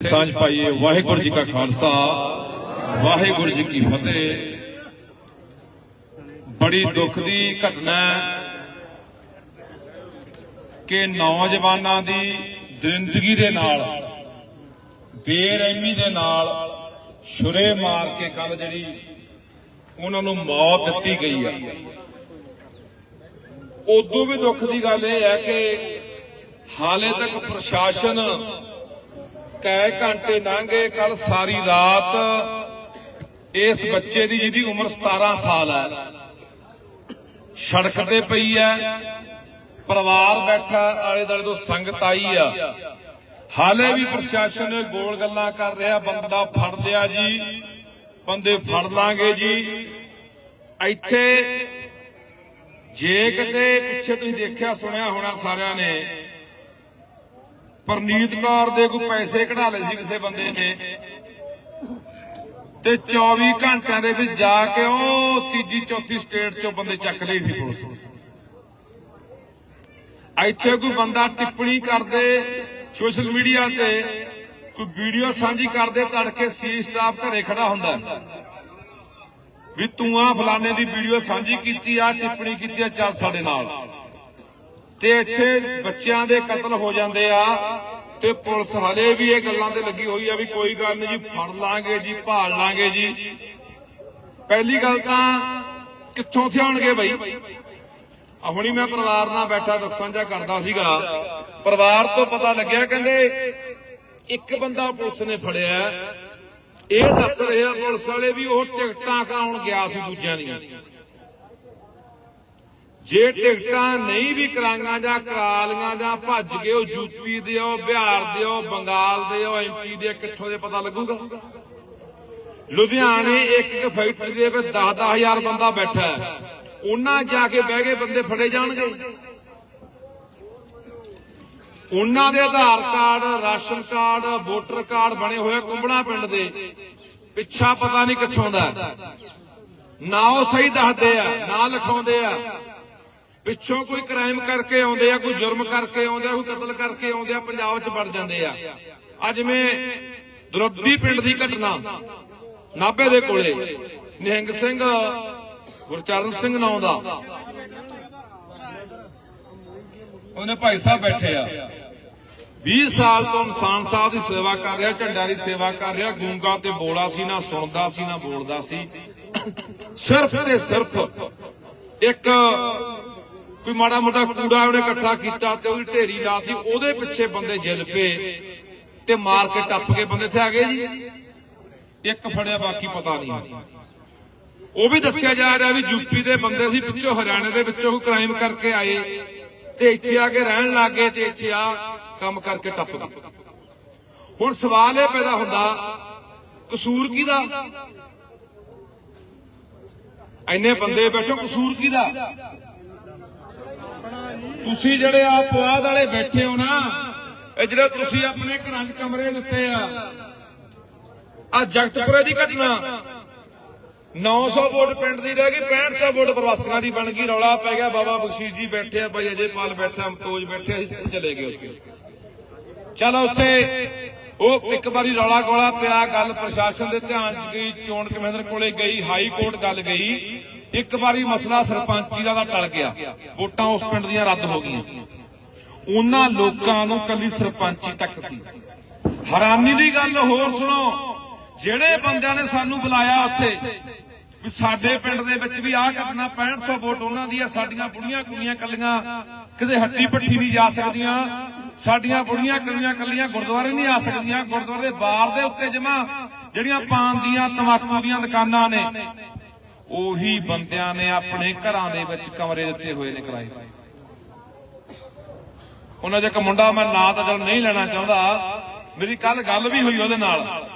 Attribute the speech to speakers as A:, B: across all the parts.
A: ਸਾਂਝ ਪਾਈਏ ਵਾਹਿਗੁਰੂ ਜੀ ਕਾ ਖਾਲਸਾ, ਵਾਹਿਗੁਰੂ ਜੀ ਕੀ ਫਤਿਹ। ਬੜੀ ਦੁੱਖ ਦੀ ਘਟਨਾ ਕਿ ਨੌਜਵਾਨਾਂ ਦੀ ਜ਼ਿੰਦਗੀ ਦੇ ਨਾਲ, ਬੇਰਹਿਮੀ ਦੇ ਨਾਲ ਛੁਰੇ ਮਾਰ ਕੇ ਕੱਲ ਜਿਹੜੀ ਉਹਨਾਂ ਨੂੰ ਮੌਤ ਦਿੱਤੀ ਗਈ ਆ। ਉਦੋਂ ਵੀ ਦੁੱਖ ਦੀ ਗੱਲ ਇਹ ਹੈ ਕਿ ਹਾਲੇ ਤੱਕ ਪ੍ਰਸ਼ਾਸਨ ਕਈ ਘੰਟੇ ਲੰਘੇ ਕੱਲ ਸਾਰੀ ਰਾਤ ਇਸ ਬੱਚੇ ਦੀ ਜਿਹਦੀ ਉਮਰ 17 ਸਾਲ ਹੈ। ਸੜਕ ਤੇ ਪਈ ਹੈ, ਪਰਿਵਾਰ ਬੈਠਾ, ਆਲੇ ਦੁਆਲੇ ਤੋਂ ਸੰਗਤ ਆਈ ਆ। ਹਾਲੇ ਵੀ ਪ੍ਰਸ਼ਾਸਨ ਗੋਲ ਗੱਲਾਂ ਕਰ ਰਿਹਾ, ਬੰਦਾ ਫੜ ਲਿਆ ਜੀ, ਬੰਦੇ ਫੜ ਲਾਂਗੇ ਜੀ। ਇੱਥੇ ਜੇ ਕਿਤੇ ਪਿੱਛੇ ਤੁਸੀਂ ਦੇਖਿਆ, ਸੁਣਿਆ ਹੋਣਾ ਸਾਰਿਆਂ ਨੇ ਪਰਨੀਤ ਕੌਰ ਦੇ ਕੋਈ ਪੈਸੇ ਕਢਾ ਲਏ ਸੀ ਕਿਸੇ ਬੰਦੇ ਨੇ ਤੇ 24 ਘੰਟਿਆਂ ਦੇ ਵਿੱਚ ਜਾ ਕੇ ਉਹ ਤੀਜੀ, ਚੌਥੀ ਸਟੇਟ ਚੋਂ ਬੰਦੇ ਚੱਕ ਲਈ ਸੀ ਪੁਲਿਸ। ਇੱਥੇ ਕੋਈ ਬੰਦਾ ਟਿੱਪਣੀ ਕਰਦੇ ਸੋਸ਼ਲ ਮੀਡੀਆ ਤੇ, ਕੋਈ ਵੀਡੀਓ ਸਾਂਝੀ ਕਰਦੇ ਤੜਕੇ ਸੀ ਸਟਾਫ ਘਰੇ ਖੜਾ ਹੁੰਦਾ। ਵੀ ਤੂੰ ਆ ਫਲਾਣੇ ਦੀ ਵੀਡੀਓ ਸਾਂਝੀ ਕੀਤੀ ਆ ਟਿੱਪਣੀ ਕੀਤੀ ਆ ਚੱਲ ਸਾਡੇ ਨਾਲ। ਤੇ ਇੱਥੇ ਬੱਚਿਆਂ ਦੇ ਕਤਲ ਹੋ ਜਾਂਦੇ ਆ ਤੇ ਪੁਲਿਸ ਹਲੇ ਵੀ ਇਹ ਗੱਲਾਂ ਤੇ ਲੱਗੀ ਹੋਈ ਆ ਵੀ ਕੋਈ ਗੱਲ ਨਹੀਂ ਜੀ, ਫੜ ਲਾਂਗੇ ਜੀ, ਭਾਲ ਲਾਂਗੇ ਜੀ। ਪਹਿਲੀ ਗੱਲ ਤਾਂ ਕਿੱਥੋਂ ਥਿਆਉਣਗੇ ਬਈ? ਆ ਹੁਣੀ ਮੈਂ ਪਰਿਵਾਰ ਨਾਲ ਬੈਠਾ ਦੁੱਖ ਸਾਂਝਾ ਕਰਦਾ ਸੀਗਾ। ਪਰਿਵਾਰ ਤੋਂ ਪਤਾ ਲੱਗਿਆ, ਕਹਿੰਦੇ ਇੱਕ ਬੰਦਾ ਪੁਲਿਸ ਨੇ ਫੜਿਆ। ਇਹ ਦੱਸ ਰਿਹਾ ਪੁਲਿਸ ਵਾਲੇ ਵੀ ਉਹ ਟਿਕਟਾਂ ਕਰਾਉਣ ਗਿਆ ਸੀ ਦੂਜਿਆਂ ਦੀਆਂ। ਜੇ ਟਿਕਟਾਂ ਨਹੀਂ ਵੀ ਕਰਾਈਆਂ ਜਾਂ ਕਰਾ ਲੀਆਂ ਜਾਂ ਭੱਜ ਗਏ ਉਹ ਯੂਪੀ ਦੇ ਉਹ ਬਿਹਾਰ ਦੇ ਉਹ ਬੰਗਾਲ ਦੇ ਉਹ ਐਮਪੀ ਦੇ ਕਿੱਥੋਂ ਦੇ ਪਤਾ ਲੱਗੂਗਾ? ਲੁਧਿਆਣੇ ਇੱਕ ਇੱਕ ਫੈਕਟਰੀ ਦੇ ਵਿੱਚ 10-10000 ਬੰਦਾ ਬੈਠਾ ਹੈ। ਉਹਨਾਂ ਜਾ ਕੇ ਬਹਿ ਗਏ ਬੰਦੇ ਫੜੇ ਜਾਣਗੇ। ਉਹਨਾਂ ਦੇ Aadhaar card, ration card, voter card ਬਣੇ ਹੋਏ ਕੁੰਬੜਾ ਪਿੰਡ ਦੇ। ਪਿੱਛਾ ਪਤਾ ਨਹੀਂ ਕਿੱਥੋਂ ਦਾ। ਨਾ ਉਹ ਸਹੀ ਦੱਸਦੇ ਆ, ਨਾ ਲਿਖਾਉਂਦੇ ਆ। ਪਿੱਛੋਂ ਕੋਈ ਕ੍ਰਾਈਮ ਕਰਕੇ ਆਉਂਦੇ ਆ, ਕੋਈ ਜੁਰਮ ਕਰਕੇ ਆਉਂਦੇ ਆ, ਕੋਈ ਕਤਲ ਕਰਕੇ ਆਉਂਦੇ ਆ, ਪੰਜਾਬ 'ਚ ਵੜ ਜਾਂਦੇ ਆ। ਅੱਜ ਜਿਵੇਂ ਦੁਰੱਦੀ ਪਿੰਡ ਦੀ ਘਟਨਾ, ਨਾਭੇ ਦੇ ਕੋਲੇ, ਨਿਹੰਗ ਸਿੰਘ, ਗੁਰਚਰਨ ਸਿੰਘ ਨਾਂ ਦਾ। ਉਹਨੇ ਭਾਈ ਸਾਹਿਬ ਬੈਠੇ ਆ। 20 ਸਾਲ ਤੋਂ ਇਨਸਾਨ ਸਾਹਿਬ ਦੀ ਸੇਵਾ ਕਰ ਰਿਹਾ ਝੰਡਾ ਦੀ ਸੇਵਾ ਕਰ ਰਿਹਾ, ਗੂੰਗਾ ਤੇ ਬੋਲਾ ਸੀ, ਨਾ ਸੁਣਦਾ ਸੀ, ਨਾ ਬੋਲਦਾ ਸੀ। ਸਿਰਫ ਤੇ ਸਿਰਫ ਇੱਕ ਕੋਈ ਮਾੜਾ ਮੋਟਾ ਕੂੜਾ ਉਹਨੇ ਇਕੱਠਾ ਕੀਤਾ ਤੇ ਉਹਦੀ ਢੇਰੀ ਲਾਤੀ, ਉਹਦੇ ਪਿੱਛੇ ਬੰਦੇ ਜਿੱਦ ਪਏ ਤੇ ਮਾਰ ਕੇ ਟੱਪ ਕੇ ਬੰਦੇ ਇੱਥੇ ਆ ਗਏ ਜੀ। ਇੱਕ ਫੜਿਆ, ਬਾਕੀ ਪਤਾ ਨਹੀਂ। ਉਹ ਵੀ ਦੱਸਿਆ ਜਾ ਰਿਹਾ ਵੀ ਯੂਪੀ ਦੇ ਬੰਦੇ ਸੀ, ਪਿੱਛੋਂ ਹਰਿਆਣੇ ਦੇ ਵਿੱਚੋਂ ਕ੍ਰਾਈਮ ਕਰਕੇ ਆਏ ਤੇ ਇੱਥੇ ਆ ਕੇ ਰਹਿਣ ਲੱਗੇ ਤੇ ਇੱਥੇ ਆ ਕੰਮ ਕਰਕੇ ਟੱਪ ਗਏ। ਹੁਣ ਸਵਾਲ ਇਹ ਪੈਦਾ ਹੁੰਦਾ, ਕਸੂਰ ਕਿਹਦਾ? ਐਨੇ ਬੰਦੇ ਬੈਠੋ, ਕਸੂਰ ਕਿਹਦਾ? ਤੁਸੀਂ ਜਿਹੜੇ ਆ ਪੁਆਧ ਵਾਲੇ ਬੈਠੇ ਹੋ ਨਾ, ਇਹ ਜਿਹੜੇ ਤੁਸੀਂ ਆਪਣੇ ਘਰਾਂ 'ਚ ਕਮਰੇ ਦਿੱਤੇ ਆ ਆ ਜਗਤਪੁਰੇ ਦੀ ਘਟਨਾ। 900 ਵੋਟ ਪਿੰਡ ਦੀ ਰਹਿ ਗਈ 6500 ਵੋਟ ਪ੍ਰਵਾਸੀਆਂ ਦੀ ਬਣ ਗਈ, ਰੌਲਾ ਪੈ ਗਿਆ, ਬਾਬਾ ਬਖਸ਼ੀਸ਼ ਜੀ ਬੈਠੇ ਆ, ਭਾਈ ਅਜੇਪਾਲ ਬੈਠਾ, ਅਮਤੋਜ ਬੈਠੇ ਅਸੀਂ ਚਲੇ ਗਏ ਉੱਥੇ। ਚਲੋ ਉੱਥੇ, ਉਹ ਇੱਕ ਵਾਰੀ ਰੌਲਾ ਗੋਲਾ ਪਿਆ, ਗੱਲ ਪ੍ਰਸ਼ਾਸਨ ਦੇ ਧਿਆਨ ਚ ਗਈ, ਚੋਣ ਕਮਿਸ਼ਨਰ ਕੋਲੇ ਗਈ, ਹਾਈ ਕੋਰਟ ਗੱਲ ਗਈ। ਇੱਕ ਵਾਰੀ ਮਸਲਾ ਸਰਪੰਚੀ ਦਾ ਤਾਂ ਟਲ ਗਿਆ। ਵੋਟਾਂ ਉਸ ਪਿੰਡ ਦੀਆਂ ਰੱਦ ਹੋ ਗਈਆਂ। ਉਹਨਾਂ ਲੋਕਾਂ ਨੂੰ ਕੱਲੀ ਸਰਪੰਚੀ ਤੱਕ ਸੀ। ਹੈਰਾਨੀ ਦੀ ਗੱਲ ਹੋਰ ਸੁਣੋ, ਜਿਹੜੇ ਬੰਦਿਆਂ ਨੇ ਸਾਨੂੰ ਬੁਲਾਇਆ ਉੱਥੇ, ਵੀ ਸਾਡੇ ਪਿੰਡ ਦੇ ਵਿੱਚ ਵੀ ਆਹ ਘਟਨਾ 6500 ਵੋਟ ਉਹਨਾਂ ਦੀ ਆ, ਸਾਡੀਆਂ ਬੁੜੀਆਂ ਕੁੜੀਆਂ ਕੱਲੀਆਂ ਕਿਤੇ ਹੱਟੀ ਪੱਠੀ ਨਹੀਂ ਜਾ ਸਕਦੀਆਂ, ਸਾਡੀਆਂ ਬੁੜੀਆਂ ਕੁੜੀਆਂ ਕੱਲੀਆਂ ਗੁਰਦੁਆਰੇ ਨਹੀਂ ਆ ਸਕਦੀਆਂ, ਗੁਰਦੁਆਰੇ ਦੇ ਬਾਰ ਦੇ ਉੱਤੇ ਜਮਾ ਜਿਹੜੀਆਂ ਪਾਨ ਦੀਆਂ ਤਮਾਕੂ ਦੀਆਂ ਦੁਕਾਨਾਂ ਨੇ ਉਹੀ ਬੰਦਿਆਂ ਨੇ ਆਪਣੇ ਘਰਾਂ ਦੇ ਵਿੱਚ ਕਮਰੇ ਦਿੱਤੇ ਹੋਏ ਨੇ ਕਿਰਾਏ ਉਹਨਾਂ 'ਚ ਇੱਕ ਮੁੰਡਾ ਮੈਂ ਨਾਂ ਤਾਂ ਚਲ ਨਹੀਂ ਲੈਣਾ ਚਾਹੁੰਦਾ। ਮੇਰੀ ਕੱਲ ਗੱਲ ਵੀ ਹੋਈ ਉਹਦੇ ਨਾਲ।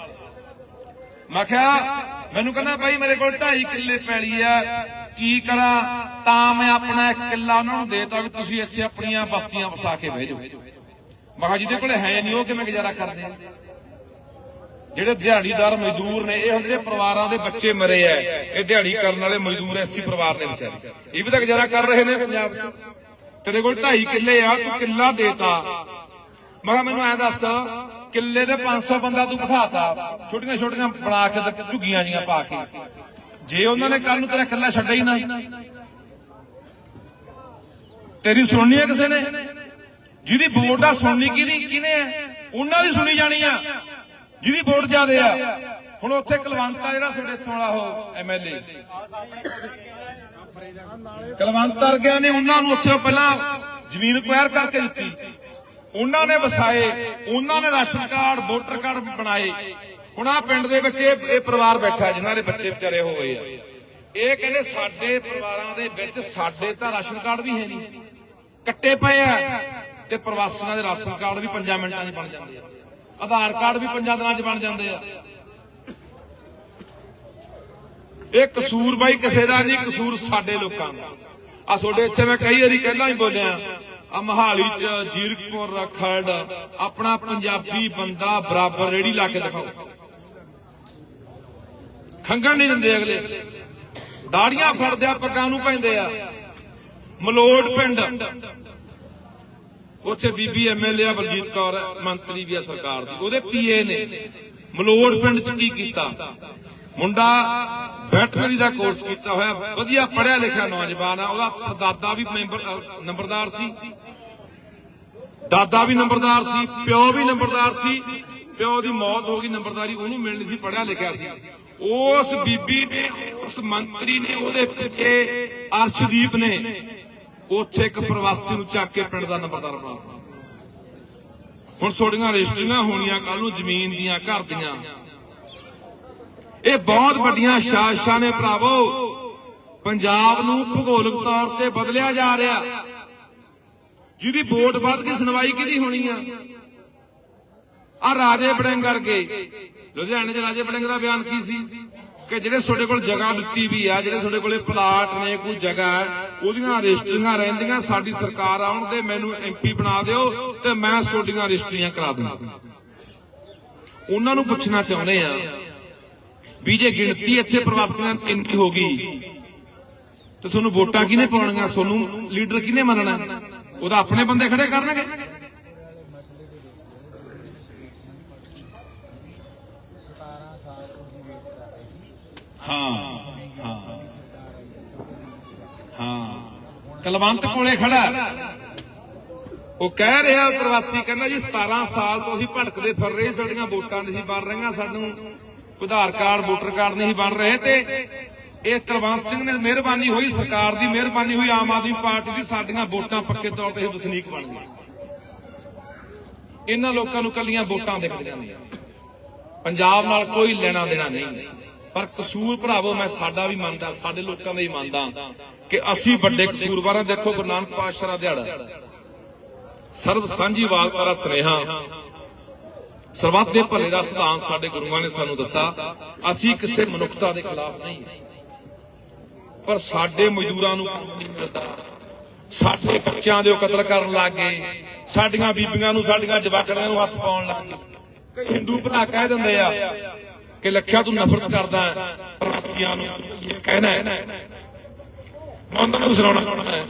A: ਮੈਂ ਕਿਹਾ, ਮੈਨੂੰ ਕਹਿੰਦਾ ਭਾਈ ਮੇਰੇ ਕੋਲ 2.5 ਕਿੱਲੇ ਪੈਲੀ ਆ। ਕੀ ਕਰਾਂ? ਤਾਂ ਮੈਂ ਆਪਣਾ ਇੱਕ ਕਿੱਲਾ ਉਹਨਾਂ ਨੂੰ ਦੇਤਾ ਵੀ ਤੁਸੀਂ ਇੱਥੇ ਆਪਣੀਆਂ ਬਸਤੀਆਂ ਵਸਾ ਕੇ ਬਹਿ ਜਾਓ। ਮੈਂ ਕਿਹਾ, ਜਿਹਦੇ ਕੋਲ ਹੈ ਨਹੀਂ, ਉਹ ਕਿਵੇਂ ਗੁਜ਼ਾਰਾ ਕਰਦੇ ਆ? ਜਿਹੜੇ ਦਿਹਾੜੀਦਾਰ ਮਜ਼ਦੂਰ ਨੇ, ਇਹ ਹੁਣ ਜਿਹੜੇ ਪਰਿਵਾਰਾਂ ਦੇ ਬੱਚੇ ਮਰੇ ਆ ਇਹ ਦਿਹਾੜੀ ਕਰਨ ਵਾਲੇ ਮਜ਼ਦੂਰ ਐਸੀ ਪਰਿਵਾਰ ਨੇ ਵਿਚਾਰੇ। ਇਹ ਵੀ ਤਾਂ ਗੁਜ਼ਾਰਾ ਕਰ ਰਹੇ ਨੇ ਪੰਜਾਬ 'ਚ। ਤੇਰੇ ਕੋਲ 2.5 ਕਿੱਲੇ ਆ, ਤੂੰ ਕਿੱਲਾ ਦੇਤਾ। ਮੈਂ ਕਿਹਾ, ਮੈਨੂੰ ਐ ਦੱਸ, ਕਿੱਲੇ ਦੇ 500 ਬੰਦਾ ਤੂੰ ਬਿਠਾਤਾ। ਛੋਟੀਆਂ ਛੋਟੀਆਂ ਬਣਾ ਕੇ ਤੇ ਝੁੱਗੀਆਂ ਜੀਆਂ ਪਾ ਕੇ। ਜੇ ਉਹਨਾਂ ਨੇ ਕੱਲ ਨੂੰ ਤੇਰਾ ਕਿੱਲਾ ਛੱਡਿਆ ਹੀ ਨਾ। ਤੇਰੀ ਸੁਣਨੀ ਹੈ ਕਿਸੇ ਨੇ? ਜਿਹਦੀ ਵੋਟ ਆ ਸੁਣਨੀ ਕਿਹਦੀ ਕਿਹਨੇ ਹੈ ਉਹਨਾਂ ਦੀ ਸੁਣੀ ਜਾਣੀ ਆ। ਜਿਹਦੀ ਵੋਟ ਜ਼ਿਆਦੇ ਆ। ਹੁਣ ਉੱਥੇ ਕਲਵੰਤ ਆ ਜਿਹੜਾ ਤੁਹਾਡੇ ਇੱਥੋਂ ਵਾਲਾ ਉਹ ਐਮਐਲਏ ਕਲਵੰਤ ਵਰਗਿਆਂ ਨੇ ਉਹਨਾਂ ਨੂੰ ਉੱਥੇ ਪਹਿਲਾਂ ਜ਼ਮੀਨ ਕੁਐਰ ਕਰਕੇ ਦਿੱਤੀ। ਉਹਨਾਂ ਨੇ ਵਸਾਏ, ਉਹਨਾਂ ਨੇ ਰਾਸ਼ਨ ਕਾਰਡ, ਵੋਟਰ ਕਾਰਡ ਬਣਾਏ। ਹੁਣ ਆ ਪਿੰਡ ਦੇ ਵਿੱਚ ਇਹ ਇਹ ਪਰਿਵਾਰ ਬੈਠਾ, ਜਿਨ੍ਹਾਂ ਦੇ ਬੱਚੇ ਵਿਚਾਰੇ ਹੋਏ ਆ। ਇਹ ਕਹਿੰਦੇ ਸਾਡੇ ਪਰਿਵਾਰਾਂ ਦੇ ਵਿੱਚ ਸਾਡੇ ਤਾਂ ਰਾਸ਼ਨ ਕਾਰਡ ਵੀ ਹੈ ਨਹੀਂ। ਕੱਟੇ ਪਏ ਆ ਤੇ ਪ੍ਰਵਾਸੀਆਂ ਦੇ ਰਾਸ਼ਨ ਕਾਰਡ ਵੀ 5 ਮਿੰਟਾਂ 'ਚ ਬਣ ਜਾਂਦੇ ਆ। ਆਧਾਰ ਕਾਰਡ ਵੀ 5 ਦਿਨਾਂ 'ਚ ਬਣ ਜਾਂਦੇ ਆ। ਇਹ ਕਸੂਰ ਬਾਈ ਕਿਸੇ ਦਾ ਨਹੀਂ, ਕਸੂਰ ਸਾਡੇ ਲੋਕਾਂ ਦਾ। ਆ ਤੁਹਾਡੇ ਇੱਥੇ ਮੈਂ ਕਈ ਵਾਰੀ ਪਹਿਲਾਂ ਹੀ ਬੋਲਿਆ ਆ ਮਹਾਲੀ ਚ ਜੀਰਕਪੁਰ ਖਰੜ ਆਪਣਾ ਪੰਜਾਬੀ ਬੰਦਾ ਬਰਾਬਰ ਰੇੜੀ ਲਾ ਕੇ ਦਿਖਾਓ। ਖੰਗਣ ਨਹੀਂ ਦਿੰਦੇ ਅਗਲੇ। ਦਾੜੀਆਂ ਫੜਦੇ ਆ ਪੱਗਾਂ ਨੂੰ ਪੈਂਦੇ ਆ। ਮਲੋੜ ਪਿੰਡ। ਉੱਥੇ ਬੀਬੀ ਐਮਐਲਏ ਆ, ਬਲਜੀਤ ਕੌਰ, ਮੰਤਰੀ ਵੀ ਆ ਸਰਕਾਰ ਦੀ। ਉਹਦੇ ਪੀਏ ਨੇ। ਮਲੋੜ ਪਿੰਡ ਚ ਕੀ ਕੀਤਾ? ਮੁੰਡਾ ਵੈਟਰਨਰੀ ਦਾ ਕੋਰਸ ਕੀਤਾ ਹੋਇਆ। ਵਧੀਆ ਪੜਿਆ ਲਿਖਿਆ ਨੌਜਵਾਨ ਆ। ਉਹਦਾ ਦਾਦਾ ਵੀ ਮੈਂਬਰ ਨੰਬਰਦਾਰ ਸੀ। ਦਾਦਾ ਵੀ ਨੰਬਰਦਾਰ ਸੀ, ਪਿਓ ਵੀ ਨੰਬਰਦਾਰ ਸੀ। ਪਿਓ ਦੀ ਮੌਤ ਹੋ ਗਈ, ਨੰਬਰਦਾਰੀ ਉਹਨੂੰ ਮਿਲਣੀ ਸੀ ਪੜਿਆ ਲਿਖਿਆ ਸੀ। ਉਸ ਬੀਬੀ ਨੇ, ਉਸ ਮੰਤਰੀ ਨੇ, ਉਹਦੇ ਪਿੱਛੇ ਅਰਸ਼ਦੀਪ ਨੇ ਉੱਥੇ ਇੱਕ ਪ੍ਰਵਾਸੀ ਨੂੰ ਚੱਕ ਕੇ ਪਿੰਡ ਦਾ ਨੰਬਰਦਾਰ ਬਣਾਤਾ ਹੁਣ ਛੋੜੀਆਂ ਰਜਿਸਟਰੀਆਂ ਹੋਣੀਆਂ ਕੱਲ ਨੂੰ ਜ਼ਮੀਨ ਦੀਆਂ, ਘਰ ਦੀਆਂ। ਇਹ ਬਹੁਤ ਵੱਡੀਆਂ ਸ਼ਾਸਕਾਂ ਨੇ ਭਰਾਵੋ, ਪੰਜਾਬ ਨੂੰ ਭੂਗੋਲਿਕ ਤੌਰ ਤੇ ਬਦਲਿਆ ਜਾ ਰਿਹਾ। ਜਿਹਦੀ ਵੋਟ ਵੱਧ ਕੇ ਸੁਣਵਾਈ ਕਿਹਦੀ ਹੋਣੀ ਆ? ਆ ਰਾਜੇ ਬੜਿੰਗ ਕਰਕੇ ਲੁਧਿਆਣੇ 'ਚ ਰਾਜੇ ਬੜਿੰਗ ਦਾ ਬਿਆਨ ਕੀ ਸੀ? ਕਿ ਜਿਹੜੇ ਤੁਹਾਡੇ ਕੋਲ ਜਗ੍ਹਾ ਦਿੱਤੀ ਵੀ ਆ ਜਿਹੜੇ ਤੁਹਾਡੇ ਕੋਲੇ ਪਲਾਟ ਨੇ ਕੋਈ ਜਗ੍ਹਾ ਹੈ, ਉਹਦੀਆਂ ਰਜਿਸਟਰੀਆਂ ਰਹਿੰਦੀਆਂ ਸਾਡੀ ਸਰਕਾਰ ਆਉਣ ਤੇ ਮੈਨੂੰ ਐਮਪੀ ਬਣਾ ਦਿਓ ਤੇ ਮੈਂ ਤੁਹਾਡੀਆਂ ਰਜਿਸਟਰੀਆਂ ਕਰਾ ਦੂੰਗਾ। ਉਹਨਾਂ ਨੂੰ ਪੁੱਛਣਾ ਚਾਹੁੰਦੇ ਆ ਵੀ ਜੇ ਗਿਣਤੀ ਇੱਥੇ ਪ੍ਰਵਾਸੀਆਂ ਇੰਨੀ ਹੋ ਗਈ ਤੇ ਤੁਹਾਨੂੰ ਵੋਟਾਂ ਕਿਹਨੇ ਪਾਉਣੀਆਂ? ਤੁਹਾਨੂੰ ਲੀਡਰ ਕਿਹਨੇ ਮੰਨਣਾ? ਉਹਦਾ ਆਪਣੇ ਬੰਦੇ ਖੜੇ ਕਰਨਗੇ। ਹਾਂ ਹਾਂ। ਹਾਂ। ਕਲਵੰਤ ਕੋਲੇ ਖੜਾ। ਉਹ ਕਹਿ ਰਿਹਾ ਪ੍ਰਵਾਸੀ, ਕਹਿੰਦਾ ਜੀ 17 ਸਾਲ ਤੋਂ ਅਸੀਂ ਭਟਕਦੇ ਫਿਰ ਰਹੇ, ਸਾਡੀਆਂ ਵੋਟਾਂ ਨਹੀਂ ਸੀ ਬਣ ਰਹੀਆਂ, ਸਾਨੂੰ ਆਧਾਰ ਕਾਰਡ, ਵੋਟਰ ਕਾਰਡ ਨਹੀਂ ਬਣ ਰਹੇ ਤੇ ਇਹ ਕੁਲਵੰਤ ਸਿੰਘ ਨੇ ਮਿਹਰਬਾਨੀ ਹੋਈ, ਸਰਕਾਰ ਦੀ ਮਿਹਰਬਾਨੀ ਹੋਈ, ਆਮ ਆਦਮੀ ਪਾਰਟੀ ਦੀ, ਸਾਡੀਆਂ ਵੋਟਾਂ ਪੱਕੇ ਤੌਰ ਤੇ ਵਸਨੀਕ ਬਣ ਗਏ ਇਹਨਾਂ ਲੋਕਾਂ ਨੂੰ ਕੱਲੀਆਂ ਵੋਟਾਂ ਦਿਖਦੀਆਂ ਨੇ ਪੰਜਾਬ ਨਾਲ ਕੋਈ ਲੈਣਾ ਦੇਣਾ ਨਹੀਂ। ਪਰ ਕਸੂਰ ਭਰਾਵੋ, ਮੈਂ ਸਾਡਾ ਵੀ ਮੰਨਦਾ, ਸਾਡੇ ਲੋਕਾਂ ਦਾ ਹੀ ਮੰਨਦਾ ਕਿ ਅਸੀਂ ਵੱਡੇ ਕਸੂਰਵਾਰਾਂ ਦੇਖੋ, ਗੁਰੂ ਨਾਨਕ ਪਾਤਸ਼ਾਹ ਦਾ ਦਿਹਾੜਾ। ਸਰਬ ਸਾਂਝੀਵਾਲ ਦਾ ਸੁਨੇਹਾ ਸਰਬੱਤ ਦੇ ਭਲੇ ਦਾ ਸਿਧਾਂਤ ਸਾਡੇ ਗੁਰੂਆਂ ਨੇ ਸਾਨੂੰ ਦਿੱਤਾ। ਅਸੀਂ ਕਿਸੇ ਮਨੁੱਖਤਾ ਦੇ ਖਿਲਾਫ ਨਹੀਂ। ਪਰ ਸਾਡੇ ਮਜ਼ਦੂਰਾਂ ਨੂੰ ਨਹੀਂ ਮਿਲਦਾ ਸਾਡੇ ਬੱਚਿਆਂ ਦੇ ਉਹ ਕਤਲ ਕਰਨ ਲੱਗ ਗਏ। ਸਾਡੀਆਂ ਬੀਬੀਆਂ ਨੂੰ, ਸਾਡੀਆਂ ਜਵਾਕੜੀਆਂ ਨੂੰ ਹੱਥ ਪਾਉਣ ਲੱਗ ਗਏ। ਹਿੰਦੂ ਭਰਾ ਕਹਿ ਦਿੰਦੇ ਆ ਕਿ ਲੱਖਿਆ ਤੂੰ ਨਫ਼ਰਤ ਕਰਦਾ ਹੈ ਪ੍ਰਵਾਸੀਆਂ ਨੂੰ ਇਹ ਕਹਿਣਾ ਹੈ। ਮੈਂ ਉਹਨਾਂ ਨੂੰ ਸੁਣਾਉਣਾ ਹੈ।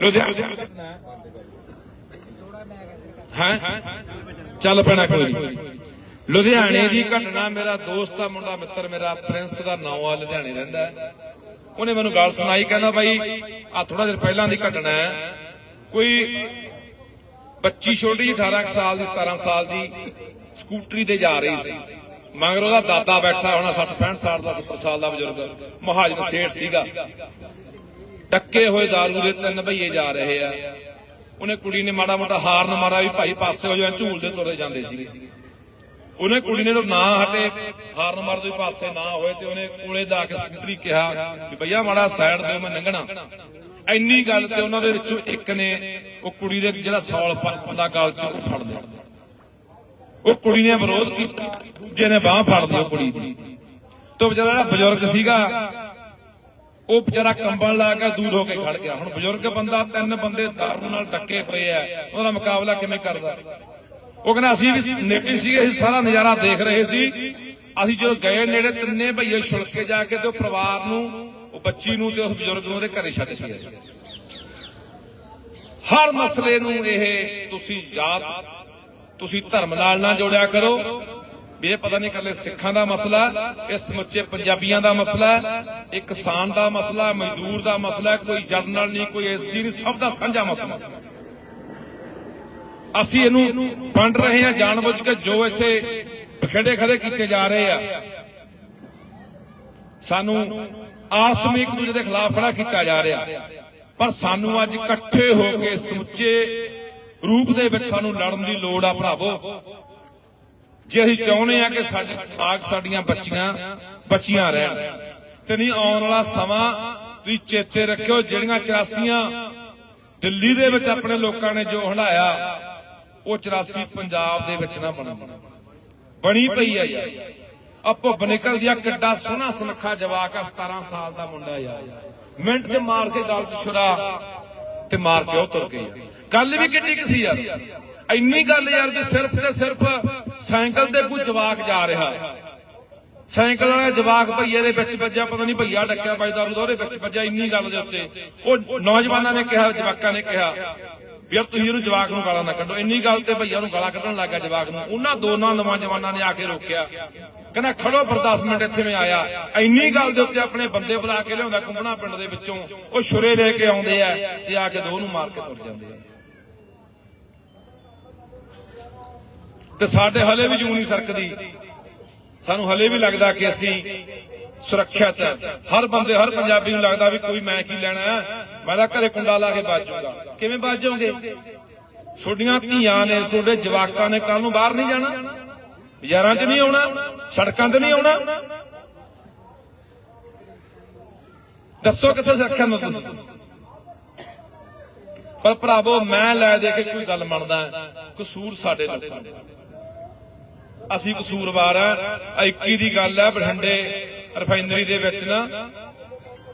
A: ਲੁਧਿਆਣਾ ਹੈ? ਚੱਲ ਪੈਣਾ ਕੋਈ ਨਹੀਂ ਲੁਧਿਆਣੇ ਦੀ ਘਟਨਾ, ਮੇਰਾ ਦੋਸਤ ਆ ਮੁੰਡਾ ਮਿੱਤਰ, ਮੇਰਾ ਪ੍ਰਿੰਸ ਦਾ ਨਾਮ ਆ, ਲੁਧਿਆਣੇ ਰਹਿੰਦਾ ਉਹਨੇ ਮੈਨੂੰ ਗੱਲ ਸੁਣਾਈ, ਕਹਿੰਦਾ ਬਾਈ ਆ ਥੋੜਾ ਜਿਹਾ ਪਹਿਲਾਂ ਦੀ ਘਟਨਾ ਹੈ। ਕੋਈ ਬੱਚੀ ਛੋਟੀ ਜਿਹੀ 18 ਸਾਲ ਦੀ 17 ਸਾਲ ਦੀ ਸਕੂਟਰੀ ਤੇ ਜਾ ਰਹੀ ਸੀ। ਮਗਰ ਉਹਦਾ ਦਾਦਾ ਬੈਠਾ ਹੋਣਾ 60 65 ਸਾਲ ਦਾ 70 ਸਾਲ ਦਾ ਬਜ਼ੁਰਗ। ਮਹਾਜਨ ਸੇਠ ਸੀਗਾ। ਟੱਕੇ ਹੋਏ ਦਾਰੂ ਦੇ ਤਿੰਨ ਭਈਏ ਜਾ ਰਹੇ ਆ। ਉਹਨੇ ਕੁੜੀ ਨੇ ਮਾੜਾ ਮੋਟਾ ਹਾਰਨ ਮਾਰਾ ਵੀ ਭਾਈ ਪਾਸੇ ਹੋ ਜਾ ਝੂਲਦੇ ਤੁਰੇ ਜਾਂਦੇ ਸੀਗੇ। ਉਹਨੇ ਕੁੜੀ ਨੇ ਨਾ ਹਟੇ, ਹਾਰਨ ਮਾਰਦੇ ਵੀ ਪਾਸੇ ਨਾ ਹੋਏ ਤੇ ਉਹਨੇ ਕੋਲੇ ਦਾ ਕੇ ਸਕੂਤਰੀ ਕਿਹਾ ਵੀ ਭਈਆ ਮਾੜਾ ਸਾਈਡ ਦਿਓ, ਮੈਂ ਲੰਘਣਾ। ਇੰਨੀ ਗੱਲ ਤੇ ਉਹਨਾਂ ਦੇ ਵਿੱਚੋਂ ਇੱਕ ਨੇ ਉਹ ਕੁੜੀ ਦੇ ਜਿਹੜਾ ਸੌਲ ਪਾਉਂਦਾ ਗਲ ਚ ਉਹ ਫੜ ਲਿਆ। ਉਹ ਕੁੜੀ ਨੇ ਵਿਰੋਧ ਕੀਤਾ, ਦੂਜੇ ਨੇ ਬਾਹ ਫੜ ਲਈ ਉਹ ਕੁੜੀ ਦੀ। ਤੋਂ ਵਿਚਾਰਾ ਜਿਹੜਾ ਬਜ਼ੁਰਗ ਸੀਗਾ, ਉਹ ਵਿਚਾਰਾ ਕੰਬਣ ਲਾ ਕੇ ਦੂਰ ਹੋ ਕੇ ਖੜ ਗਿਆ। ਹੁਣ ਬਜ਼ੁਰਗ ਬੰਦਾ, ਤਿੰਨ ਬੰਦੇ ਦਾਰੂ ਨਾਲ ਡੱਕੇ ਪਏ ਆ, ਉਹਦਾ ਮੁਕਾਬਲਾ ਕਿਵੇਂ ਕਰਦਾ? ਉਹ ਕਹਿੰਦਾ, ਅਸੀਂ ਵੀ ਨੇੜੇ ਸੀਗੇ, ਅਸੀਂ ਸਾਰਾ ਨਜ਼ਾਰਾ ਦੇਖ ਰਹੇ ਸੀ। ਅਸੀਂ ਜਦੋਂ ਗਏ ਨੇੜੇ, ਤਿੰਨੇ ਭਈਏ ਛੁਲਕੇ ਜਾ ਕੇ ਤੇ ਉਹ ਪਰਿਵਾਰ ਨੂੰ, ਉਹ ਬੱਚੀ ਨੂੰ ਤੇ ਉਸ ਬਜ਼ੁਰਗ ਨੂੰ ਉਹਦੇ ਘਰੇ ਛੱਡ ਕੇ ਆਏ। ਹਰ ਮਸਲੇ ਨੂੰ ਇਹ ਤੁਸੀਂ ਯਾਦ ਤੁਸੀਂ ਧਰਮ ਨਾਲ ਨਾ ਜੋੜਿਆ ਕਰੋ। ਵੀ ਇਹ ਪਤਾ ਨਹੀਂ ਇਕੱਲੇ ਸਿੱਖਾਂ ਦਾ ਮਸਲਾ, ਇਹ ਸਮੁੱਚੇ ਪੰਜਾਬੀਆਂ ਦਾ ਮਸਲਾ, ਇਹ ਕਿਸਾਨ ਦਾ ਮਸਲਾ, ਮਜ਼ਦੂਰ ਦਾ ਮਸਲਾ, ਕੋਈ ਜਨਰਲ ਨਹੀਂ, ਕੋਈ ਐਸਸੀ ਨਹੀਂ, ਸਭ ਦਾ ਸਾਂਝਾ ਮਸਲਾ। ਅਸੀਂ ਇਹਨੂੰ ਵੰਡ ਰਹੇ ਹਾਂ, ਜਾਣਬੁੱਝ ਕੇ ਜੋ ਇੱਥੇ ਖੜੇ ਖੜੇ ਕੀਤੇ ਜਾ ਰਹੇ ਆ। ਸਾਨੂੰ ਆਸਮੀ ਇੱਕ ਦੂਜੇ ਦੇ ਖਿਲਾਫ ਖੜਾ ਕੀਤਾ ਜਾ ਰਿਹਾ। ਪਰ ਸਾਨੂੰ ਅੱਜ ਇਕੱਠੇ ਹੋ ਕੇ ਸਮੁੱਚੇ ਰੂਪ ਦੇ ਵਿੱਚ ਸਾਨੂੰ ਲੜਨ ਦੀ ਲੋੜ ਆ ਭਰਾਵੋ। ਜੇ ਅਸੀਂ ਚਾਹੁੰਦੇ ਆ ਕਿ ਸਾਡੀ ਆਗ ਸਾਡੀਆਂ ਬੱਚੀਆਂ ਬੱਚੀਆਂ ਰਹਿਣ। ਤੇ ਨਹੀਂ ਆਉਣ ਵਾਲਾ ਸਮਾਂ ਤੁਸੀਂ ਚੇਤੇ ਰੱਖਿਓ ਜਿਹੜੀਆਂ 84 ਦਿੱਲੀ ਦੇ ਵਿੱਚ ਆਪਣੇ ਲੋਕਾਂ ਨੇ ਜੋ ਹੰਡਾਇਆ ਉਹ 84 ਪੰਜਾਬ ਦੇ ਵਿੱਚ ਨਾ ਬਣਨ। ਬਣੀ ਪਈ ਆ ਯਾਰ। ਆ ਭੁੱਬ ਨਿਕਲਦੀ ਆ ਕਿੱਡਾ ਸੋਹਣਾ ਸੁਨੱਖਾ ਜਵਾਕ ਆ 17 ਸਾਲ ਦਾ ਮੁੰਡਾ ਯਾਰ। ਮਿੰਟ ਤੇ ਮਾਰ ਕੇ ਗਲ 'ਚ ਛੁਰਾ ਤੇ ਮਾਰ ਕੇ ਉਹ ਤੁਰ ਗਈ ਗੱਲ ਵੀ ਕਿੰਨੀ ਕੁ ਸੀ ਯਾਰ? ਇੰਨੀ ਗੱਲ ਯਾਰ ਵੀ ਸਿਰਫ ਤੇ ਸਿਰਫ ਸਾਈਕਲ ਤੇ ਕੋਈ ਜਵਾਕ ਜਾ ਰਿਹਾ। ਸਾਈਕਲ ਵਾਲਾ ਜਵਾਕ ਭਈਏ ਦੇ ਵਿੱਚ ਵੱਜਿਆ, ਪਤਾ ਨਹੀਂ ਭਈਆ ਡੱਕਿਆ ਵੱਜਦਾ ਉਹਦੇ ਵਿੱਚ ਵੱਜਿਆ ਇੰਨੀ ਗੱਲ ਦੇ ਉੱਤੇ। ਉਹ ਨੌਜਵਾਨਾਂ ਨੇ ਕਿਹਾ, ਜਵਾਕਾਂ ਨੇ ਕਿਹਾ ਯਾਰ ਤੁਸੀਂ ਇਹਨੂੰ ਜਵਾਕ ਨੂੰ ਗਾਲਾਂ ਨਾ ਕੱਢੋ। ਇੰਨੀ ਗੱਲ ਤੇ ਭਈਆ ਨੂੰ ਗਾਲਾਂ ਕੱਢਣ ਲੱਗਾ ਜਵਾਕ ਨੂੰ। ਉਹਨਾਂ ਦੋਨਾਂ ਨੌਜਵਾਨਾਂ ਨੇ ਆ ਕੇ ਰੋਕਿਆ। ਕਹਿੰਦਾ, ਖੜੋ ਪਰ 10 ਮਿੰਟ, ਇੱਥੇ ਮੈਂ ਆਇਆ। ਇੰਨੀ ਗੱਲ ਦੇ ਉੱਤੇ ਆਪਣੇ ਬੰਦੇ ਬੁਲਾ ਕੇ ਲਿਆਉਂਦਾ ਕੁੰਬਣਾ ਪਿੰਡ ਦੇ ਵਿੱਚੋਂ। ਉਹ ਛੁਰੇ ਲੈ ਕੇ ਆਉਂਦੇ ਆ ਤੇ ਆ ਕੇ ਦੋ ਨੂੰ ਮਾਰ ਕੇ ਤੁਰ ਜਾਂਦੇ ਆ। ਤੇ ਸਾਡੇ ਹਲੇ ਵੀ ਜੂ ਨਹੀਂ ਸਰਕਦੀ। ਸਾਨੂੰ ਹਲੇ ਵੀ ਲੱਗਦਾ ਕਿ ਅਸੀਂ ਸੁਰੱਖਿਅਤ ਹਰ ਬੰਦੇ, ਹਰ ਪੰਜਾਬੀ ਨੂੰ ਲੱਗਦਾ ਵੀ ਕੋਈ ਮੈਂ ਕੀ ਲੈਣਾ ਮੈਂ ਤਾਂ ਘਰੇ ਕੁੰਡਾ ਲਾ ਕੇ ਬਾਜੂਗਾ ਕਿਵੇਂ ਬਾਜੋਗੇ ਛੋਡੀਆਂ ਧੀਆਂ ਨੇ ਛੋਡੇ ਜਵਾਕਾਂ ਨੇ ਕੱਲ ਨੂੰ ਬਾਹਰ ਨਹੀਂ ਜਾਣਾ। ਬਾਜ਼ਾਰਾਂ 'ਚ ਨਹੀਂ ਆਉਣਾ, ਸੜਕਾਂ ਤੇ ਨਹੀਂ ਆਉਣਾ। ਦੱਸੋ ਕਿੱਥੇ ਸੁਰੱਖਿਆ ਨੂੰ ਤੁਸੀਂ? ਪਰ ਭਰਾਵੋ, ਮੈਂ ਲੈ ਦੇ ਕੇ ਕੋਈ ਗੱਲ ਮੰਨਦਾ ਕਸੂਰ ਸਾਡੇ ਲੋਕਾਂ ਦਾ। ਅਸੀਂ ਕਸੂਰਵਾਰ ਆ 21 ਦੀ ਗੱਲ ਹੈ ਬਠਿੰਡੇ ਰਿਫਾਈਨਰੀ ਦੇ ਵਿੱਚ ਨਾ।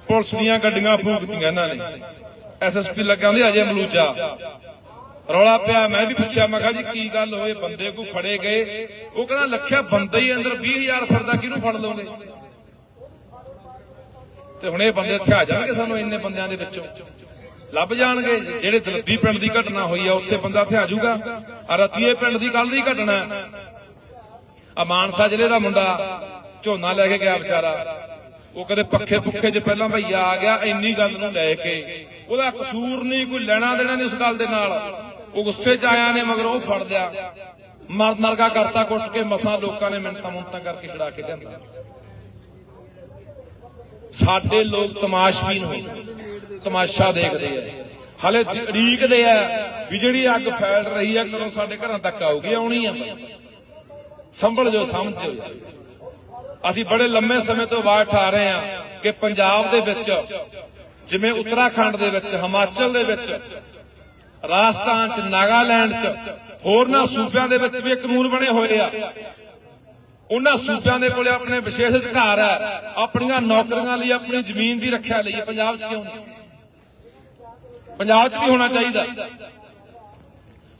A: ਪੁਲਿਸ ਦੀਆਂ ਗੱਡੀਆਂ ਫੂਕਤੀਆਂ ਇਹਨਾਂ ਨੇ। ਐਸਐਸਪੀ ਲੱਗਾ ਹੁੰਦੀ ਅਜੇ ਮਲੂਜਾ। ਰੌਲਾ ਪਿਆ, ਮੈਂ ਵੀ ਪੁੱਛਿਆ, ਮੈਂ ਕਿਹਾ ਜੀ, ਕੀ ਗੱਲ ਹੋਏ? ਬੰਦੇ ਕੋ ਫੜੇ ਗਏ? ਉਹ ਕਹਿੰਦਾ, ਲੱਖਿਆ ਬੰਦਾ ਹੀ ਅੰਦਰ 20000 ਫਿਰਦਾ ਕਿਹਨੂੰ ਫੜ ਲਓਗੇ? ਤੇ ਹੁਣ ਇਹ ਬੰਦੇ ਇੱਥੇ ਜਾਣਗੇ ਸਾਨੂੰ, ਇੰਨੇ ਬੰਦਿਆਂ ਦੇ ਵਿੱਚੋਂ। ਲੱਭ ਜਾਣਗੇ। ਜਿਹੜੇ ਦਲੱਦੀ ਪਿੰਡ ਦੀ ਘਟਨਾ ਹੋਈ ਆ, ਉੱਥੇ ਬੰਦਾ ਇੱਥੇ ਆ ਜਾਊਗਾ। ਆ ਰਤੀਏ ਪਿੰਡ ਦੀ ਕੱਲ ਦੀ ਘਟਨਾ। ਆ ਮਾਨਸਾ ਜ਼ਿਲ੍ਹੇ ਦਾ ਮੁੰਡਾ ਝੋਨਾ ਲੈ ਕੇ ਗਿਆ ਵਿਚਾਰਾ। ਉਹ ਕਦੇ ਪੱਖੇ ਪੁੱਖੇ 'ਚ ਪਹਿਲਾਂ ਭਈਆ ਆ ਗਿਆ, ਇੰਨੀ ਗੱਲ ਨੂੰ ਲੈ ਕੇ। ਉਹਦਾ ਕਸੂਰ ਨਹੀਂ ਕੋਈ ਲੈਣਾ ਦੇਣਾ ਨਹੀਂ ਉਸ ਗੱਲ ਦੇ ਨਾਲ। ਉਹ ਗੁੱਸੇ 'ਚ ਆਇਆ ਨੇ ਮਗਰ ਉਹ ਫੜ ਲਿਆ। ਮਰ ਨਰਗਾ ਕਰਤਾ ਕੁੱਟ ਕੇ ਮਸਾਂ ਲੋਕਾਂ ਨੇ ਮਿੰਟਾਂ ਮੁੰਟਾਂ ਕਰਕੇ ਛੜਾ ਕੇ ਲਿਆਂਦਾ। ਸਾਡੇ ਲੋਕ ਤਮਾਸ਼ਬੀਨ ਹੋਏ, ਤਮਾਸ਼ਾ ਦੇਖਦੇ ਆ। ਹਲੇ ਉਡੀਕਦੇ ਆ ਵੀ ਜਿਹੜੀ ਅੱਗ ਫੈਲ ਰਹੀ ਆ, ਕਦੋਂ ਸਾਡੇ ਘਰਾਂ ਤੱਕ ਆਊਗੀ, ਆਉਣੀ ਆ ਸੰਭਲ ਜੋ ਸਮਝੋ ਅਸੀਂ ਬੜੇ ਲੰਮੇ ਸਮੇਂ ਤੋਂ ਆਵਾਜ਼ ਉਠਾ ਰਹੇ ਹਾਂ ਕਿ ਪੰਜਾਬ ਦੇ ਵਿੱਚ, ਜਿਵੇਂ ਉੱਤਰਾਖੰਡ ਦੇ ਵਿੱਚ, ਹਿਮਾਚਲ ਦੇ ਵਿੱਚ, ਰਾਜਸਥਾਨ ਚ, ਨਾਗਾਲੈਂਡ ਚ, ਹੋਰਨਾਂ ਸੂਬਿਆਂ ਦੇ ਵਿੱਚ ਵੀ ਕਾਨੂੰਨ ਬਣੇ ਹੋਏ ਆ। ਉਹਨਾਂ ਸੂਬਿਆਂ ਦੇ ਕੋਲੇ ਆਪਣੇ ਵਿਸ਼ੇਸ਼ ਅਧਿਕਾਰ ਹੈ ਆਪਣੀਆਂ ਨੌਕਰੀਆਂ ਲਈ, ਆਪਣੀ ਜ਼ਮੀਨ ਦੀ ਰੱਖਿਆ ਲਈ। ਪੰਜਾਬ 'ਚ ਕਿਉਂ ਨਹੀਂ? ਪੰਜਾਬ 'ਚ ਵੀ ਹੋਣਾ ਚਾਹੀਦਾ।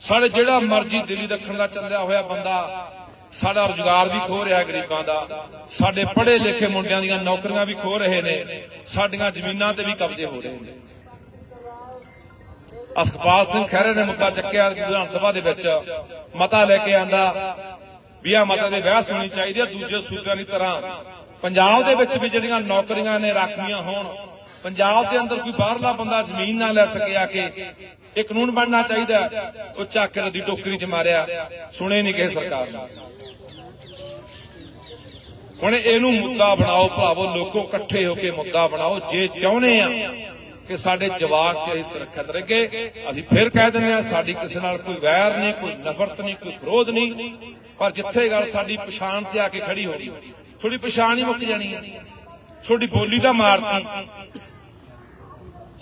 A: ਸਾਡੇ ਜਿਹੜਾ ਮਰਜ਼ੀ ਦਿੱਲੀ ਦੱਖਣ ਦਾ ਚੱਲਿਆ ਹੋਇਆ ਬੰਦਾ ਸਾਡਾ ਰੁਜ਼ਗਾਰ ਵੀ ਖੋ ਰਿਹਾ ਗਰੀਬਾਂ ਦਾ। ਸਾਡੇ ਪੜ੍ਹੇ ਲਿਖੇ ਮੁੰਡਿਆਂ ਦੀਆਂ ਨੌਕਰੀਆਂ ਵੀ ਖੋ ਰਹੇ ਨੇ। ਸਾਡੀਆਂ ਜ਼ਮੀਨਾਂ ਤੇ ਵੀ ਕਬਜ਼ੇ ਹੋ ਰਹੇ ਨੇ। ਅਸਕਪਾਲ ਸਿੰਘ ਖਹਿਰੇ ਨੇ ਮੁੱਦਾ ਚੱਕਿਆ ਵਿਧਾਨ ਸਭਾ ਦੇ ਵਿੱਚ। ਮਤਾ ਲੈ ਕੇ ਆਂਦਾ ਵੀ ਆ ਮਤਾ ਦੇ ਬਹਿਸ ਹੋਣੀ ਚਾਹੀਦੀ ਹੈ ਦੂਜੇ ਸੂਬਿਆਂ ਦੀ ਤਰ੍ਹਾਂ। ਪੰਜਾਬ ਦੇ ਵਿੱਚ ਵੀ ਜਿਹੜੀਆਂ ਨੌਕਰੀਆਂ ਨੇ, ਰਾਖਵੀਆਂ ਹੋਣ, ਪੰਜਾਬ ਦੇ ਅੰਦਰ ਕੋਈ ਬਾਹਰਲਾ ਬੰਦਾ ਜ਼ਮੀਨ ਨਾ ਲੈ ਸਕੇ ਆ ਕੇ। ਇਹ ਕਾਨੂੰਨ ਬਣਨਾ ਚਾਹੀਦਾ ਉਹ ਚੱਕ ਦੀ ਟੋਕਰੀ 'ਚ ਮਾਰਿਆ। ਸੁਣੇ ਨਹੀਂ ਕਿਸੇ ਸਰਕਾਰ ਨੇ। ਹੁਣ ਇਹਨੂੰ ਮੁੱਦਾ ਬਣਾਓ ਭਰਾਵੋ, ਲੋਕੋ ਇਕੱਠੇ ਹੋ ਕੇ ਮੁੱਦਾ ਬਣਾਓ। ਜੇ ਚਾਹੁੰਦੇ ਆ ਕਿ ਸਾਡੇ ਜਵਾਕ ਤੇ ਅਸੀਂ ਸੁਰੱਖਿਅਤ ਰਹੇ ਅਸੀਂ ਫਿਰ ਕਹਿ ਦਿੰਦੇ ਆ, ਸਾਡੀ ਕਿਸੇ ਨਾਲ ਕੋਈ ਵੈਰ ਨਹੀਂ, ਕੋਈ ਨਫ਼ਰਤ ਨਹੀਂ, ਕੋਈ ਵਿਰੋਧ ਨਹੀਂ। ਪਰ ਜਿੱਥੇ ਗੱਲ ਸਾਡੀ ਪਛਾਣ ਤੇ ਆ ਕੇ ਖੜੀ ਹੋ ਗਈ ਥੋੜੀ ਪਛਾਣ ਹੀ ਮੁੱਕ ਜਾਣੀ ਹੈ। ਤੁਹਾਡੀ ਬੋਲੀ ਦਾ ਮਾਰਤੀ।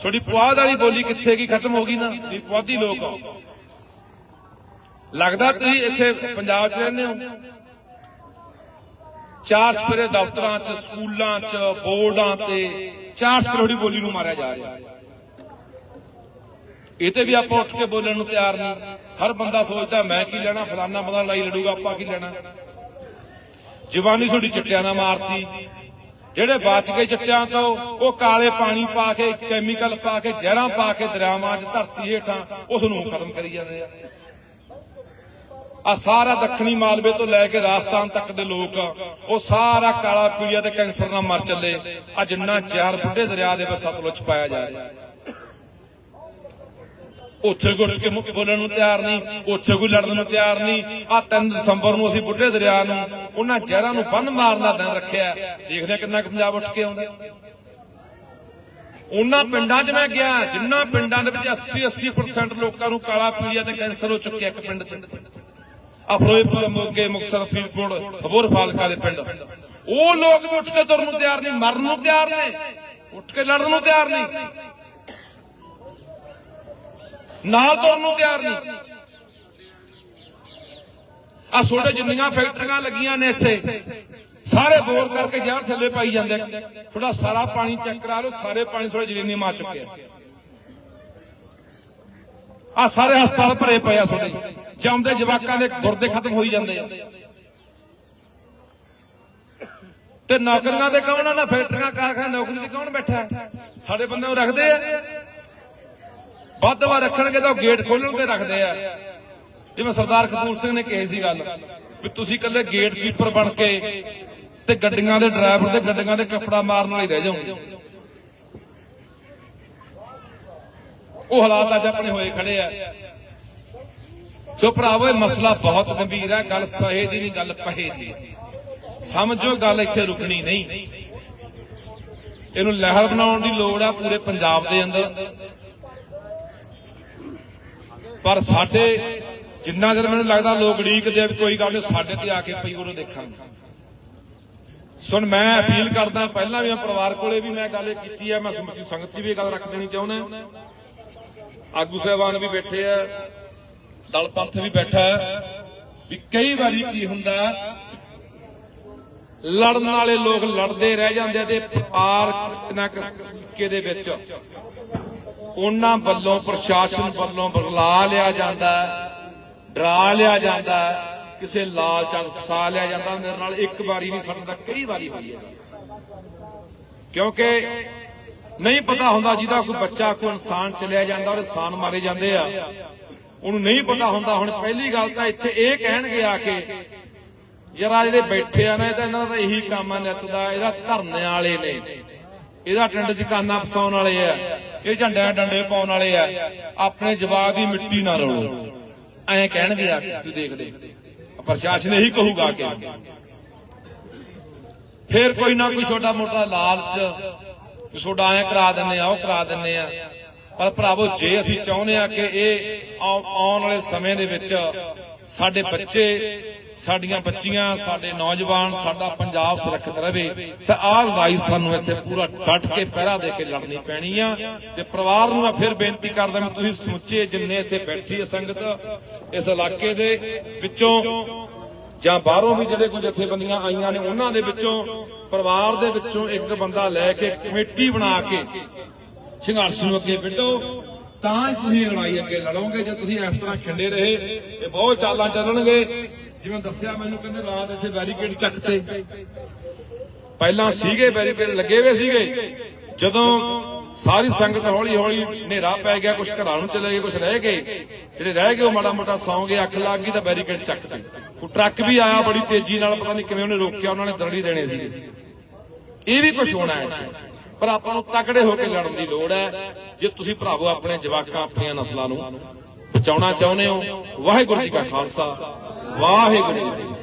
A: ਤੁਹਾਡੀ ਪੁਆਧ ਵਾਲੀ ਬੋਲੀ ਕਿੱਥੇ ਗਈ? ਖਤਮ ਹੋ ਗਈ ਨਾ। ਤੁਸੀਂ ਪੁਆਧੀ ਲੋਕ ਹੋ। ਲੱਗਦਾ ਤੁਸੀਂ ਇੱਥੇ ਪੰਜਾਬ 'ਚ ਰਹਿੰਦੇ ਹੋ। ਚਾਰ ਚਪਰੇ ਦਫ਼ਤਰਾਂ 'ਚ, ਸਕੂਲਾਂ 'ਚ, ਬੋਰਡਾਂ ਤੇ ਚਾਰ ਚਪਰੋੜੀ ਬੋਲੀ ਨੂੰ ਮਾਰਿਆ ਜਾ ਰਿਹਾ। ਇਹ ਤੇ ਵੀ ਆਪਾਂ ਉੱਠ ਕੇ ਬੋਲਣ ਨੂੰ ਤਿਆਰ ਨਹੀਂ। ਹਰ ਬੰਦਾ ਸੋਚਦਾ, ਮੈਂ ਕੀ ਲੈਣਾ? ਫਲਾਨਾ ਬੰਦਾ ਲੜਾਈ ਲੜੂਗਾ, ਆਪਾਂ ਕੀ ਲੈਣਾ? ਜਵਾਨੀ ਤੁਹਾਡੀ ਚਿੱਟਿਆਂ ਨਾਲ ਮਾਰਤੀ। ਜਿਹੜੇ ਬਚ ਗਏ ਚਿੱਟਿਆਂ ਤੋਂ, ਉਹ ਕਾਲੇ ਪਾਣੀ ਪਾ ਕੇ ਕੈਮੀਕਲ ਪਾ ਕੇ, ਜ਼ਹਿਰਾਂ ਪਾ ਕੇ ਦਰਿਆਵਾਂ 'ਚ, ਧਰਤੀ ਹੇਠਾਂ ਉਸ ਨੂੰ ਖਤਮ ਕਰੀ ਜਾਂਦੇ ਆ। ਆ ਸਾਰਾ ਦੱਖਣੀ ਮਾਲਵੇ ਤੋਂ ਲੈ ਕੇ ਰਾਜਸਥਾਨ ਤੱਕ ਦੇ ਲੋਕ, ਉਹ ਸਾਰਾ ਕਾਲਾ ਪੀਲੀਆ ਤੇ ਕੈਂਸਰ ਨਾਲ ਮਰ ਚੱਲੇ। ਆ ਜਿੰਨਾ ਚਾਰ ਬੁੱਢੇ ਦਰਿਆ ਦੇ ਵਿੱਚ ਸਤਲੁਜ ਪਾਇਆ ਜਾ ਰਿਹਾ। ਉੱਥੇ ਗੁੱਟ ਕੇ ਬੋਲਣ ਨੂੰ ਤਿਆਰ ਨਹੀਂ, ਉੱਥੇ ਕੋਈ ਲੜਨ ਨੂੰ ਤਿਆਰ ਨਹੀਂ। ਆ 3 ਦਸੰਬਰ ਨੂੰ ਅਸੀਂ ਬੁੱਢੇ ਦਰਿਆ ਨੂੰ, ਉਹਨਾਂ ਜ਼ਹਿਰਾਂ ਨੂੰ ਬੰਨ ਮਾਰਨ ਦਾ ਦਿਨ ਰੱਖਿਆ ਦੇਖਦੇ ਕਿੰਨਾ ਪੰਜਾਬ ਉੱਠ ਕੇ ਆਉਂਦਾ ਉਹਨਾਂ ਪਿੰਡਾਂ 'ਚ ਮੈਂ ਗਿਆ, ਜਿੰਨਾ ਪਿੰਡਾਂ ਦੇ ਵਿੱਚ 80 80% ਲੋਕਾਂ ਨੂੰ ਕਾਲਾ ਪੀਲੀਆ ਤੇ ਕੈਂਸਰ ਹੋ ਚੁੱਕਿਆ ਇੱਕ ਪਿੰਡ 'ਚ। ਅਫਰੋਜ਼ਪੁਰ ਮੋਗੇ, ਮੁਕਤਸਰ, ਫਰੀਦਕੋਟ ਹਬੋਰ ਫਾਲਕਾ ਦੇ ਪਿੰਡ। ਉਹ ਲੋਕ ਵੀ ਉੱਠ ਕੇ ਤੁਰਨ ਨੂੰ ਤਿਆਰ ਨਹੀਂ, ਮਰਨ ਨੂੰ ਤਿਆਰ ਨੇ। ਉੱਠ ਕੇ ਲੜਨ ਨੂੰ ਤਿਆਰ ਨਹੀਂ। ਨਾਲ ਤੁਰਨ ਨੂੰ ਤਿਆਰ ਨਹੀਂ। ਆ ਛੋਟੇ ਜਿੰਨੀਆਂ ਫੈਕਟਰੀਆਂ ਲੱਗੀਆਂ ਨੇ ਇੱਥੇ, ਸਾਰੇ ਬੋਰ ਕਰਕੇ ਜ਼ਹਿਰ ਥੱਲੇ ਪਾਈ ਜਾਂਦੇ ਥੋੜਾ ਸਾਰਾ ਪਾਣੀ ਚੈੱਕ ਕਰਾ ਲਓ, ਸਾਰੇ ਪਾਣੀ ਥੋੜੇ ਜਰੀਨੀ ਮਾ ਚੁੱਕੇ ਆ। ਸਾਰੇ ਹਸਪਤਾਲ ਭਰੇ ਪਏ ਆ ਤੁਹਾਡੇ ਜੰਮਦੇ ਜਵਾਕਾਂ ਦੇ ਗੁਰਦੇ ਖਤਮ ਹੋਈ ਜਾਂਦੇ ਆ। ਤੇ ਨੌਕਰੀਆਂ ਤੇ ਕੌਣ ਆ? ਨਾ ਫੈਕਟਰੀਆਂ, ਕਾਰਖਾਨੇ, ਨੌਕਰੀ ਤੇ ਕੌਣ ਬੈਠਾ? ਸਾਡੇ ਬੰਦੇ ਨੂੰ ਰੱਖਦੇ ਆ। ਵੱਧ ਵੱਧ ਰੱਖਣਗੇ ਤਾਂ ਉਹ ਗੇਟ ਖੋਲਣ ਤੇ ਰੱਖਦੇ ਆ। ਜਿਵੇਂ ਸਰਦਾਰ ਕਪੂਰ ਸਿੰਘ ਨੇ ਕਹੀ ਸੀ ਗੱਲ ਵੀ ਤੁਸੀਂ ਇਕੱਲੇ ਗੇਟ ਕੀਪਰ ਬਣ ਕੇ ਤੇ ਗੱਡੀਆਂ ਦੇ ਡਰਾਈਵਰ ਤੇ ਗੱਡੀਆਂ ਦੇ ਕੱਪੜਾ ਮਾਰਨ ਵਾਲੇ ਰਹਿ ਜਾਓਗੇ। ਉਹ ਹਾਲਾਤ ਅੱਜ ਆਪਣੇ ਹੋਏ ਖੜੇ ਆ। ਸੋ ਭਰਾਵੋ, ਇਹ ਮਸਲਾ ਬਹੁਤ ਗੰਭੀਰ ਹੈ ਗੱਲ ਸਹੇ ਦੀ ਨਹੀਂ, ਗੱਲ ਪਹੇ ਦੀ। ਸਮਝੋ ਗੱਲ ਇੱਥੇ ਰੁਕਣੀ ਨਹੀਂ। ਇਹਨੂੰ ਲਹਿਰ ਬਣਾਉਣ ਦੀ ਲੋੜ ਆ ਪੂਰੇ ਪੰਜਾਬ ਦੇ ਅੰਦਰ। ਪਰ ਸਾਡੇ ਜਿੰਨਾ ਚਿਰ ਮੈਨੂੰ ਲੱਗਦਾ ਲੋਕ ਉਡੀਕਦੇ ਆ ਵੀ ਕੋਈ ਗੱਲ ਨਹੀਂ, ਸਾਡੇ ਤੇ ਆ ਕੇ ਪਈ ਉਦੋਂ ਦੇਖਾਂਗੇ ਸੁਣ, ਮੈਂ ਅਪੀਲ ਕਰਦਾ, ਪਹਿਲਾਂ ਵੀ ਮੈਂ ਪਰਿਵਾਰ ਕੋਲੇ ਵੀ ਮੈਂ ਗੱਲ ਕੀਤੀ ਹੈ ਮੈਂ ਸਮੁੱਚੀ ਸੰਗਤ 'ਚ ਵੀ ਗੱਲ ਰੱਖ ਦੇਣੀ ਚਾਹੁੰਦਾ। ਆਗੂ ਸਾਹਿਬਾਨ ਵੀ ਬੈਠੇ ਆ, ਦਲ ਪੰਥ ਵੀ ਬੈਠਾ ਵੀ ਕਈ ਵਾਰੀ ਕੀ ਹੁੰਦਾ, ਲੜਨ ਵਾਲੇ ਲੋਕ ਲੜਦੇ ਰਹਿ ਜਾਂਦੇ ਤੇ ਪਾਰ ਕਿਸ ਨਾ ਕਿਸ ਦੇ ਵਿੱਚ। ਉਹਨਾਂ ਵੱਲੋਂ ਪ੍ਰਸ਼ਾਸਨ ਵੱਲੋਂ ਬਰਲਾ ਲਿਆ ਜਾਂਦਾ ਡਰਾ ਲਿਆ ਜਾਂਦਾ ਕਿਸੇ ਲਾਲਚ ਚ ਫਸਾ ਲਿਆ ਜਾਂਦਾ, ਮੇਰੇ ਨਾਲ ਇੱਕ ਵਾਰੀ ਨਹੀਂ ਸਾਡੇ ਨਾਲ ਕਈ ਵਾਰੀ ਹੋਈ ਹੈ। ਕਿਉਂਕਿ ਨਹੀਂ ਪਤਾ ਹੁੰਦਾ ਜਿਹਦਾ ਕੋਈ ਬੱਚਾ, ਕੋਈ ਇਨਸਾਨ ਚਲਿਆ ਜਾਂਦਾ ਔਰ ਇਨਸਾਨ ਮਾਰੇ ਜਾਂਦੇ ਆ। ਉਹਨੂੰ ਨਹੀਂ ਪਤਾ ਹੁੰਦਾ, ਹੁਣ ਪਹਿਲੀ ਗੱਲ ਤਾਂ ਇੱਥੇ ਇਹ ਕਹਿਣਗੇ ਆ ਕੇ, ਯਾਰ ਆ ਜਿਹੜੇ ਬੈਠੇ ਆ ਨਾ, ਇਹ ਤਾਂ ਇਹਨਾਂ ਦਾ ਇਹੀ ਕੰਮ ਆ, ਨਿੱਤ ਦਾ, ਇਹਦਾ ਧਰਨੇ ਵਾਲੇ ਨੇ। ਇਹਦਾ ਟਿੰਡ ਚ ਕਾਨਾ ਫਸਾਉਣ ਵਾਲੇ ਆ। ਇਹ ਝੰਡਿਆਂ ਡੰਡੇ ਪਾਉਣ ਵਾਲੇ ਆ। ਆਪਣੇ ਜਵਾਬ ਦੀ ਮਿੱਟੀ ਨਾ ਰੋਲੋ ਐਂ ਕਹਿਣਗੇ ਆ ਤੂੰ ਦੇਖ ਪ੍ਰਸ਼ਾਸਨ ਇਹੀ ਕਹੂਗਾ ਕਿ। ਫਿਰ ਕੋਈ ਨਾ ਕੋਈ ਛੋਟਾ ਮੋਟਾ ਲਾਲਚ, ਵੀ ਛੋਟਾ ਐਂ ਕਰਾ ਦਿੰਨੇ ਆ, ਉਹ ਕਰਾ ਦਿੰਨੇ ਆ। ਪਰ ਭਰਾਵੋ, ਜੇ ਅਸੀਂ ਚਾਹੁੰਦੇ ਆ ਕਿ ਇਹ ਆਉਣ ਵਾਲੇ ਸਮੇਂ ਦੇ ਵਿੱਚ ਸਾਡੇ ਬੱਚੇ ਸਾਡੀਆਂ ਬੱਚੀਆਂ, ਸਾਡੇ ਨੌਜਵਾਨ, ਸਾਡਾ ਪੰਜਾਬ ਸੁਰੱਖਿਅਤ ਰਵੇ ਤਾਂ ਆਹ ਲੜਾਈ ਸਾਨੂੰ ਇੱਥੇ ਪੂਰਾ ਡਟ ਕੇ ਪਹਿਰਾ ਦੇ ਕੇ ਲੜਨੀ ਪੈਣੀ ਆ। ਤੇ ਪਰਿਵਾਰ ਨੂੰ ਮੈਂ ਫਿਰ ਬੇਨਤੀ ਕਰਦਾ, ਮੈਂ ਤੁਸੀਂ ਸਮੁੱਚੇ ਜਿੰਨੇ ਇੱਥੇ ਬੈਠੀ ਹੈ ਸੰਗਤ, ਇਸ ਇਲਾਕੇ ਦੇ ਵਿੱਚੋਂ ਜਾਂ ਬਾਹਰੋਂ ਵੀ ਜਿਹੜੇ ਕੋਈ ਜਥੇਬੰਦੀਆਂ ਆਈਆਂ ਨੇ, ਉਹਨਾਂ ਦੇ ਵਿੱਚੋਂ ਪਰਿਵਾਰ ਦੇ ਵਿੱਚੋਂ ਇੱਕ ਬੰਦਾ ਲੈ ਕੇ ਕਮੇਟੀ ਬਣਾ ਕੇ ਸੰਘਰਸ਼ ਨੂੰ ਅੱਗੇ ਵਿੱਢੋ, ਤਾਂ ਹੀ ਤੁਸੀਂ ਲੜਾਈ ਅੱਗੇ ਲੜੋਗੇ, ਜੇ ਤੁਸੀਂ ਇਸ ਤਰ੍ਹਾਂ ਖਿੰਡੇ ਰਹੇ, ਇਹ ਬਹੁਤ ਚਾਲਾਂ ਚੱਲਣਗੇ। ਜਿਵੇਂ ਦੱਸਿਆ ਮੈਨੂੰ ਕਹਿੰਦੇ ਰਾਤ ਇੱਥੇ ਬੈਰੀਕੇਡ ਚੱਕਤੇ ਪਹਿਲਾਂ ਸੀਗੇ ਬੈਰੀਕੇਡ ਲੱਗੇ ਹੋਏ ਸੀਗੇ। ਜਦੋਂ ਸਾਰੀ ਸੰਗਤ ਹੌਲੀ ਹੌਲੀ ਹਨੇਰਾ ਪੈ ਗਿਆ ਕੁਝ ਘਰਾਂ ਨੂੰ ਚਲੇ ਗਏ ਕੁਝ ਰਹਿ ਗਏ। ਜਿਹੜੇ ਰਹਿ ਗਏ ਉਹ ਮਾੜਾ ਮੋਟਾ ਸੌਂ ਗਏ, ਅੱਖ ਲੱਗ ਗਈ ਤਾਂ ਬੈਰੀਕੇਡ ਚੱਕਤੇ ਕੋਈ ਟਰੱਕ ਵੀ ਆਇਆ ਬੜੀ ਤੇਜ਼ੀ ਨਾਲ, ਪਤਾ ਨਹੀਂ ਕਿਵੇਂ ਉਹਨੇ ਰੋਕਿਆ, ਉਹਨਾਂ ਨੇ ਦਰੜੀ ਦੇਣੇ ਸੀ ਇਹ ਵੀ ਕੁਝ ਹੋਣਾ ਹੈ। ਪਰ ਆਪਾਂ ਨੂੰ ਤਕੜੇ ਹੋ ਕੇ ਲੜਨ ਦੀ ਲੋੜ ਹੈ। ਜੇ ਤੁਸੀਂ ਭਰਾਵੋ ਆਪਣੇ ਜਵਾਕਾਂ, ਆਪਣੀਆਂ ਨਸਲਾਂ ਨੂੰ ਬਚਾਉਣਾ ਚਾਹੁੰਦੇ ਹੋ, ਵਾਹਿਗੁਰੂ ਜੀ ਕਾ ਖਾਲਸਾ। ਵਾਹਿਗੁਰੂ।